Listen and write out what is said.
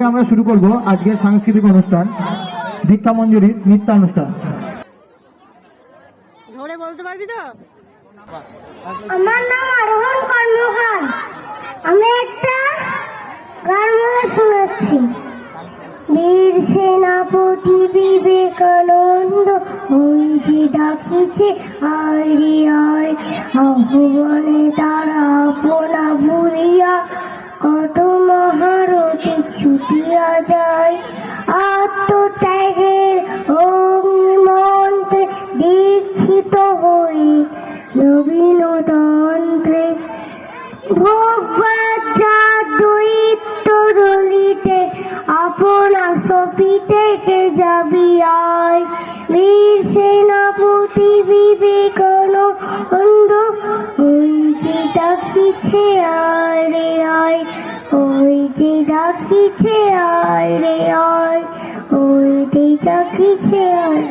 আমরা শুরু করব আজকের সাংস্কৃতিক অনুষ্ঠান ভিক্ষা মঞ্জুরির নৃত্যানুষ্ঠান। ধরে বলতে পারবি তো? আমার নাম আরোহণ কর্মকার। আমি একটা গান বলে শোনাচ্ছি বীর সেনাপতি বিবেকানন্দ ওই যে ডাকিছে আয় রে আয়। আহ্বানে তারা আপনা ভুলিয়া কত ছুটিয়া যায়। আত্মত্যাগের অগ্নিমন্ত্রে দীক্ষিত হই নবীনতন্ত্রে ভোগবাচ্চা দৈত্য দলিতে আপনা সপি থেকে যাবি আয়। বীর সেনাপতি বিবেকানন্দ ওই যে ডাকিছে আয় রে আয়। ওই যে ডাকিছে আয় রে আয় ওই যে ডাকিছে আয়।